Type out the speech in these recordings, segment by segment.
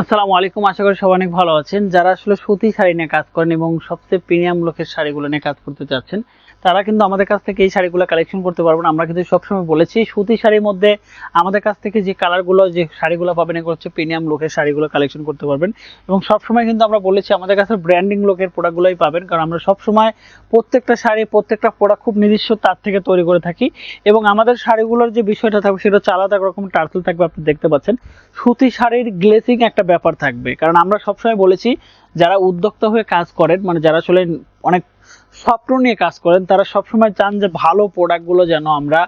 আসসালামু আলাইকুম, আশা করি সবাই অনেক ভালো আছেন। যারা আসলে সুতি শাড়ি নিয়ে কাজ করেন এবং সবচেয়ে প্রিমিয়াম লোকের শাড়িগুলো নিয়ে কাজ করতে চাচ্ছেন, তারা কিন্তু আমাদের কাছ থেকে এই শাড়িগুলো কালেকশন করতে পারবেন। আমরা কিন্তু সবসময় বলেছি, সুতি শাড়ির মধ্যে আমাদের কাছ থেকে যে কালারগুলো যে শাড়িগুলো পাবেন, এগুলো হচ্ছে প্রিমিয়াম লোকের শাড়িগুলো কালেকশন করতে পারবেন। এবং সবসময় কিন্তু আমরা বলেছি, আমাদের কাছে ব্র্যান্ডিং লোকের প্রোডাক্টগুলোই পাবেন, কারণ আমরা সবসময় প্রত্যেকটা শাড়ি, প্রত্যেকটা প্রোডাক্ট খুব নিজস্ব তার থেকে তৈরি করে থাকি। এবং আমাদের শাড়িগুলোর যে বিষয়টা থাকবে, সেটা হচ্ছে আলাদা রকম টার্সেল থাকবে, আপনি দেখতে পাচ্ছেন। সুতি শাড়ির গ্লেসিং একটা ব্যাপার থাকবে। কারণ আমরা সবসময় বলেছি, যারা উদ্যোক্তা হয়ে কাজ করেন মানে যারা আসলে অনেক স্বপ্ন নিয়ে কাজ করেন, তারা সবসময় চান যে ভালো প্রোডাক্টগুলো যেন আমরা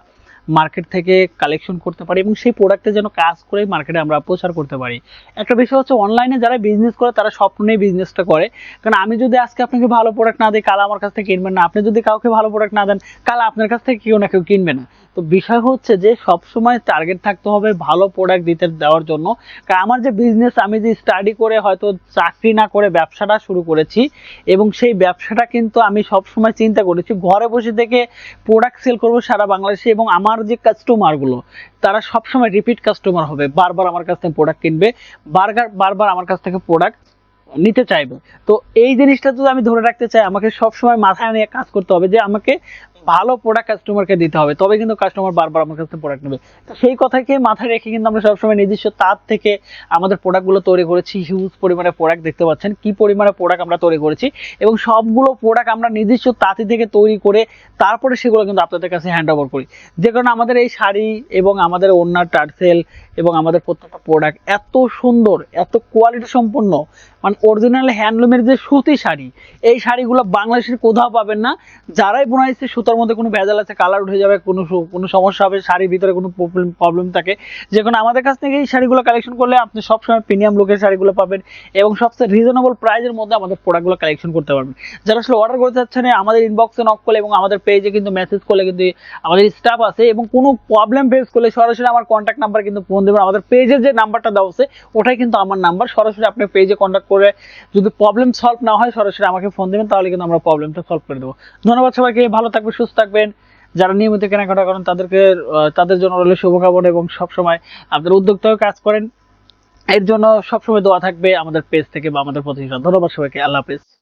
মার্কেট থেকে কালেকশন করতে পারি এবং সেই প্রোডাক্টে যেন কাজ করে মার্কেটে আমরা প্রচার করতে পারি। একটা বিষয় হচ্ছে অনলাইনে যারা বিজনেস করে, তারা স্বপ্ন নিয়ে বিজনেসটা করে। কারণ আমি যদি আজকে আপনাকে ভালো প্রোডাক্ট না দিই, কাল আমার কাছ থেকে কিনবেন না। আপনি যদি কাউকে ভালো প্রোডাক্ট না দেন, কাল আপনার কাছ থেকে কেউ না কেউ কিনবে না। তো বিষয় হচ্ছে যে, সবসময় টার্গেট থাকতে হবে ভালো প্রোডাক্ট দিতে দেওয়ার জন্য। কারণ আমার যে বিজনেস আমি যে স্টাডি করে হয়তো চাকরি না করে ব্যবসাটা শুরু করেছি এবং সেই ব্যবসাটা কিন্তু আমি সবসময় চিন্তা করেছি, ঘরে বসে থেকে প্রোডাক্ট সেল করব সারা বাংলাদেশে এবং আমার যে কাস্টমারগুলো তারা সবসময় রিপিট কাস্টমার হবে, বারবার আমার কাছ থেকে প্রোডাক্ট কিনবে বারবার বারবার আমার কাছ থেকে প্রোডাক্ট নিতে চাইবে। তো এই জিনিসটা যদি আমি ধরে রাখতে চাই, আমাকে সবসময় মাথায় নিয়ে কাজ করতে হবে যে আমাকে ভালো প্রোডাক্ট কাস্টমারকে দিতে হবে তবে কিন্তু কাস্টমার বারবার আমার কাছ থেকে প্রোডাক্ট নেবে। তো সেই কথাকে মাথায় রেখে কিন্তু আমরা সবসময় নিজস্ব তার থেকে আমাদের প্রোডাক্টগুলো তৈরি করেছি হিউজ পরিমাণে প্রোডাক্ট দেখতে পাচ্ছেন, কি পরিমাণে প্রোডাক্ট আমরা তৈরি করেছি, এবং সবগুলো প্রোডাক্ট আমরা নিজস্ব তাঁতি থেকে তৈরি করে তারপরে সেগুলো কিন্তু আপনাদের কাছে হ্যান্ড ওভার করি। যে কারণে আমাদের এই শাড়ি এবং আমাদের ওনার টার্সেল এবং আমাদের প্রত্যেকটা প্রোডাক্ট এত সুন্দর, এত কোয়ালিটি সম্পন্ন মানে অরিজিনাল হ্যান্ডলুমের যে সুতি শাড়ি, এই শাড়িগুলো বাংলাদেশের কোথাও পাবেন না। যারাই বোনাইছে সুতার মধ্যে কোনো ভেজাল আছে কালার উঠে যাবে, কোনো কোনো সমস্যা হবে, শাড়ির ভিতরে কোনো প্রবলেম প্রবলেম থাকে। যে কোনো আমাদের কাছ থেকে এই শাড়িগুলো কালেকশন করলে আপনি সবসময় প্রিমিয়াম লুকের শাড়িগুলো পাবেন এবং সবচেয়ে রিজনেবল প্রাইসের মধ্যে আমাদের প্রোডাক্টগুলো কালেকশন করতে পারবেন। যারা আসলে অর্ডার করতে চাচ্ছেন, আমাদের ইনবক্সে নক করলে এবং আমাদের পেজে কিন্তু মেসেজ করলে কিন্তু আমাদের স্টাফ আছে এবং কোনো প্রবলেম ফেস করলে সরাসরি আমার কন্ট্যাক্ট নাম্বার কিন্তু ফোন দেবেন। আমাদের পেজে যে নাম্বারটা দেওয়া আছে, ওটাই কিন্তু আমার নাম্বার সরাসরি আপনি পেজে কন্ট্যাক্ট করে যদি প্রবলেম সলভ না হয়, সরাসরি আমাকে ফোন দেবেন, তাহলে কিন্তু আমরা প্রবলেমটা সলভ করে দেবো। ধন্যবাদ সবাইকে, ভালো থাকবেন সুস্থ থাকবেন। যারা নিয়মিত কেনাকাটা করেন, তাদেরকে তাদের জন্য রইল শুভকামনা এবং সবসময় আপনার উদ্যোক্তা কাজ করেন। এর জন্য সবসময় দোয়া থাকবে আমাদের পেজ থেকে বা আমাদের প্রতিষ্ঠান। ধন্যবাদ সবাইকে। আল্লাহ হাফেজ।